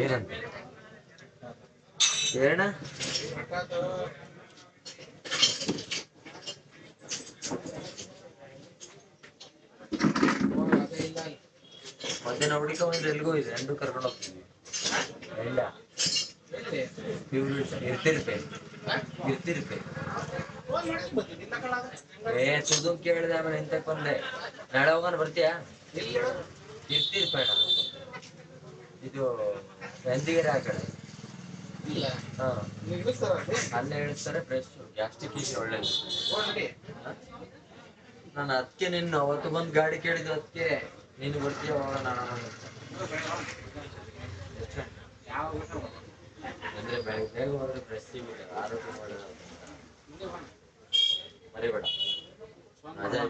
ಏನಂತ? ಹೇಳಣ್ಣ. ಮಧ್ಯಾಹ್ನ ಹುಡುಕ ಒಂದು ಎಲ್ಗೂ ಇದೆ, ಎರಡು ಕರ್ಕೊಂಡು ಹೋಗ್ತೀವಿ ಇಲ್ಲ. ಇವ್ರು ಇರ್ತಿರ್ಪೆ ಇರ್ತಿರ್ಪೆ ಏ ಸುದು ಕೇಳಿದೆ ಆಮೇಲೆ ಇಂತಕ್ ಬಂದೆ. ನಾಳೆ ಹೋಗೋಣ, ಬರ್ತೀಯಾ? ಇದು ನಂದಿಗೆರೆ ಆ ಕಡೆ ಹಾ. ಅಲ್ಲೇ ಹೇಳ್ತಾರೆ ಫ್ರೆಶ್ ಗ್ಯಾಸ್ಟ್ರಿಕ್ ಇಶ್ಯೂ ಒಳ್ಳೇದು. ನಾನು ಅದಕ್ಕೆ ನಿನ್ನ ಅವತ್ತು ಬಂದು ಗಾಡಿ ಕೇಳಿದ್ದು ಅದಕ್ಕೆ ನೀನು ಬರ್ತೀಯ ನಾನು ಅಂದ್ರೆ ಬೆಳಗ್ಗೆ ಬೇಗ ಹೋದ್ರೆ ಫ್ರೆಶ್ ಸಿಗುತ್ತೆ ಆರೋಗ್ಯ ಮರಿಬೇಡ. ಅದೇ